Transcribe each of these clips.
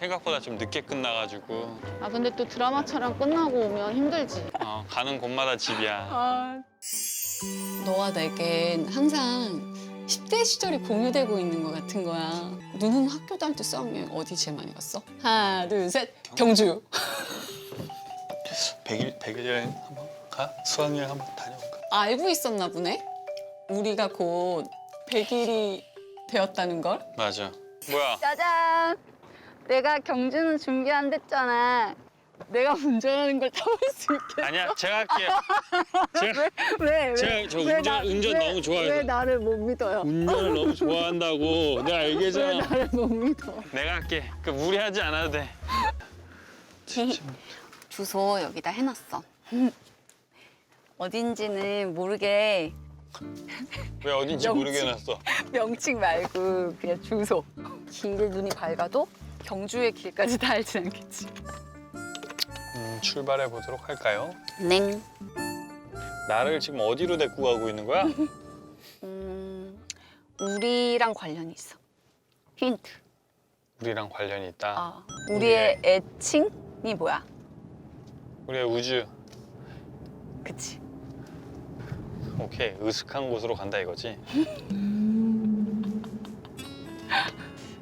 생각보다 좀 늦게 끝나가지고 아 근데 또 드라마처럼 끝나고 오면 힘들지. 어, 가는 곳마다 집이야. 아 너와 내겐 항상 10대 시절이 공유되고 있는 것 같은 거야. 너는 학교 다닐 때 수학여행 어디 제일 많이 갔어? 하나, 둘, 셋. 경주. 100일, 100일 여행 한번 가? 수학여행 한번 다녀올까? 알고 있었나 보네? 우리가 곧 100일이 되었다는 걸? 맞아. 뭐야? 짜잔. 내가 경주는 준비 안 됐잖아. 내가 운전하는 걸 타볼 수 있게. 아니야, 제가 할게요. 제가 왜? 왜? 제가 저 왜 운전- 운전 왜- 너무 좋아해서. 왜 나를 못 믿어요? 운전을 너무 좋아한다고 내가 왜 얘기했잖아. 나를 못 믿어? 내가 할게. 그 무리하지 않아도 돼. 주소 여기다 해놨어. 어딘지는 모르게 왜 어딘지. 모르게 해놨어. 명칭 말고 그냥 주소. 길 눈이 밝아도 경주의 길까지 다 알진 않겠지. 음, 출발해 보도록 할까요? 냉. 나를 지금 어디로 데리고 가고 있는 거야? 음, 우리랑 관련이 있어. 힌트. 우리랑 관련이 있다. 아, 우리의 애칭이 뭐야? 우리의 우주. 그치. 오케이, 으슥한 곳으로 간다 이거지.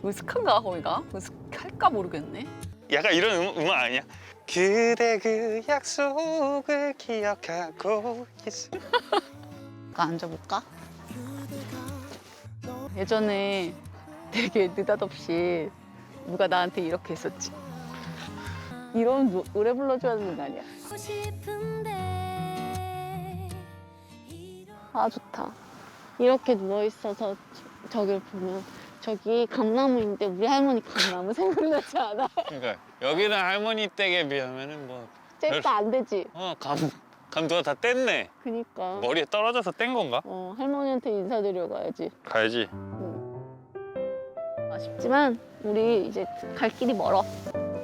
으슥한가 거기가? 으슥할까 모르겠네. 약간 이런 음, 음악 아니야? 그대 그 약속을 기억하고 있어. 가 앉아볼까? 예전에 되게 느닷없이 누가 나한테 이렇게 했었지. 이런 노, 노래 불러줘야 되는 거 아니야? 아 좋다. 이렇게 누워 있어서 저, 저길 보면 저기 감나무인데 우리 할머니 감나무 생각나지 않아? 그러니까 여기는 할머니 댁에 비하면은 뭐, 쟤가 안 되지. 어, 감, 감 누가 다 뗐네. 그니까. 머리에 떨어져서 뗀 건가? 어 할머니한테 인사드려 가야지. 가야지. 아쉽지만 우리 이제 갈 길이 멀어.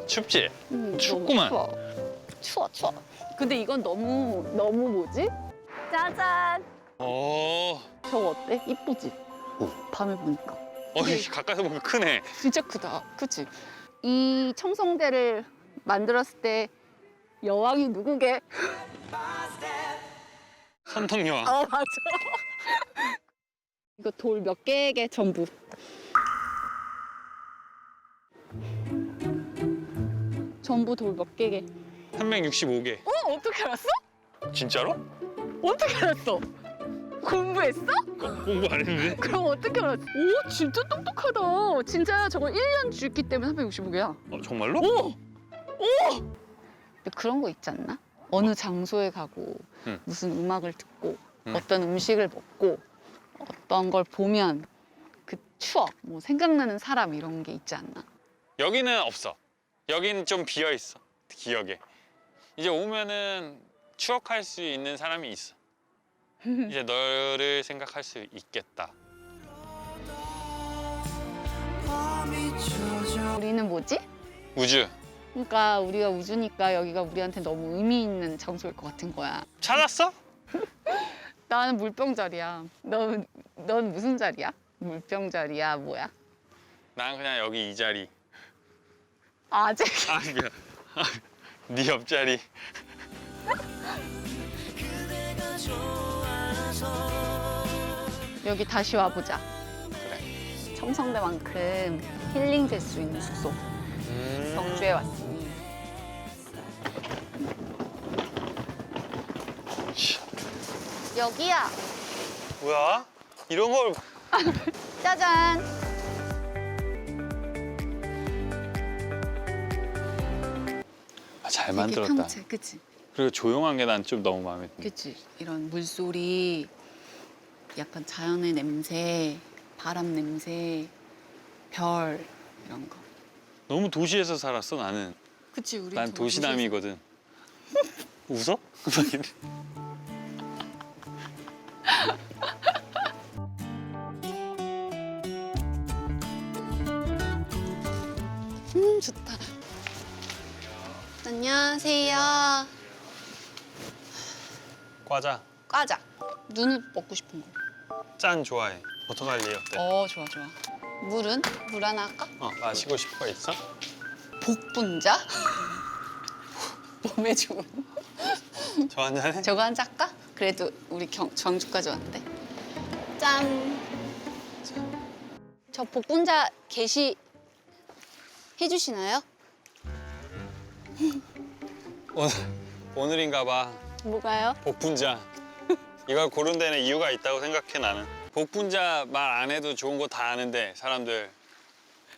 춥지? 음, 너무 춥구만. 추워. 추워 추워. 근데 이건 너무 너무 뭐지? 짜잔. 오, 저거 어때? 이쁘지? 오. 밤에 보니까. 어, 가까이서 보면 크네. 진짜 크다. 그치? 이 청성대를 만들었을 때 여왕이 누구게? 선덕여왕. 어 맞아. 이거 돌 몇 개게 전부. 전부 돌 몇 개게? 365개. 어 어떻게 알았어? 진짜로? 어떻게 알았어? 공부했어? 공부 안 했는데? 그럼 어떻게 알았어? 오 진짜 똑똑하다. 진짜 저거 1년 죽기 때문에 365개야. 어, 정말로? 오! 오! 근데 그런 거 있지 않나? 어느 장소에 가고 응. 무슨 음악을 듣고 응. 어떤 음식을 먹고 어떤 걸 보면 그 추억, 뭐 생각나는 사람 이런 게 있지 않나? 여기는 없어. 여기는 좀 비어 있어. 기억에. 이제 오면은 추억할 수 있는 사람이 있어. 이제 너를 생각할 수 있겠다. 우리는 뭐지? 우주 그러니까 우리가 우주니까 여기가 우리한테 너무 의미 있는 장소일 것 같은 거야. 찾았어? 나는 물병 자리야. 넌, 넌 무슨 자리야? 물병 자리야, 뭐야? 난 그냥 여기 이 자리. 아직 아 미안. 아, 네 옆자리. 여기 다시 와보자. 그래. 청성대만큼 힐링 될 수 있는 숙소. 음. 경주에 왔으니. 여기야. 뭐야? 이런 걸 짜잔. 아, 잘 만들었다. 그치? 그리고 조용한 게 난 좀 너무 마음에 든다. 그치? 이런 물소리, 약간 자연의 냄새, 바람 냄새, 별 이런 거. 너무 도시에서 살았어 나는. 그치 우리 난 도시남이거든. 웃어? 음 좋다. 안녕하세요. 과자 과자. 눈을 먹고 싶은 거. 짠 좋아해. 버터갈리 어때? 어 좋아 좋아. 물은 물 하나 할까? 어, 마시고 싶은 거 있어? 복분자? 몸에 좋은. 저 한 잔해? 저거 한 작가? 그래도 우리 경, 정주까지 왔는데. 짠. 저 복분자 게시 해주시나요? 오늘 오늘인가 봐. 뭐가요? 복분자. 이걸 고른 데는 이유가 있다고 생각해 나는. 복분자 말 안 해도 좋은 거 다 아는데 사람들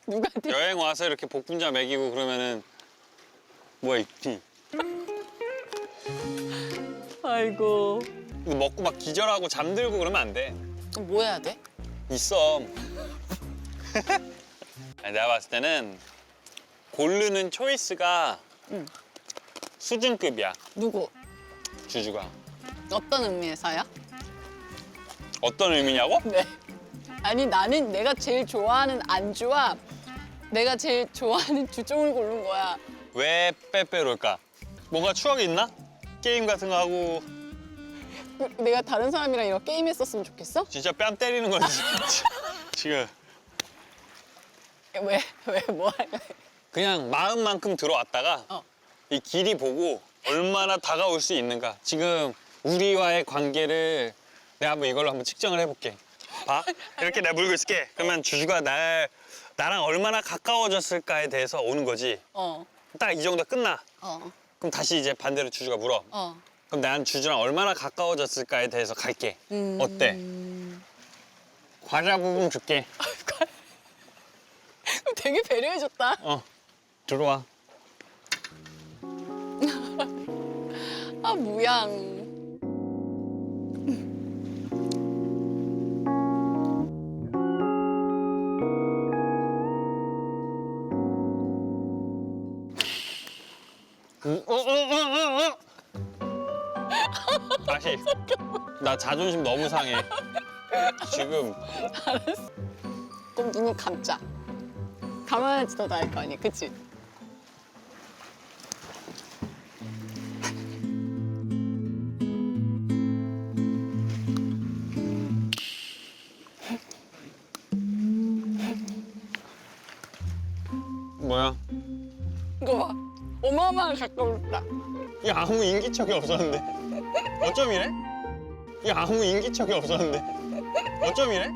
누가 드... 여행 와서 이렇게 복분자 먹이고 그러면은 뭐야 있니? 아이고. 이거 먹고 막 기절하고 잠들고 그러면 안 돼. 그럼 뭐 해야 돼? 있어. 아니, 내가 봤을 때는 고르는 초이스가 응. 수준급이야 누구? 주주가. 어떤 의미에서요? 어떤 의미냐고? 네. 아니 나는 내가 제일 좋아하는 안주와 내가 제일 좋아하는 주종을 고른 거야. 왜 빼빼로일까? 뭔가 추억이 있나? 게임 같은 거 하고 그- 내가 다른 사람이랑 이런 게임 했었으면 좋겠어? 진짜 뺨 때리는 거지 지금 왜? 왜? 뭐 할래? 그냥 마음만큼 들어왔다가 어. 이 길이 보고 얼마나 다가올 수 있는가 지금 우리와의 관계를 내가 한번 이걸로 한번 측정을 해볼게 봐 이렇게 내가 물고 있을게 그러면 주주가 날 나랑 얼마나 가까워졌을까에 대해서 오는 거지 어. 딱 이 정도 끝나 어. 그럼 다시 이제 반대로 주주가 물어 어. 그럼 난 주주랑 얼마나 가까워졌을까에 대해서 갈게 음. 어때? 과자 부분 줄게 되게 배려해줬다. 어 들어와 아. 어, 어, 어, 어, 어. 다시. 나 자존심 너무 상해. 지금 그럼 눈을 감자. 감아야지 더 나을 거 아니야, 그치? 이거 봐. 어마어마하게 가까웠다. 이 아무 인기척이 없었는데. 어쩜 이래? 이 아무 인기척이 없었는데. 어쩜 이래?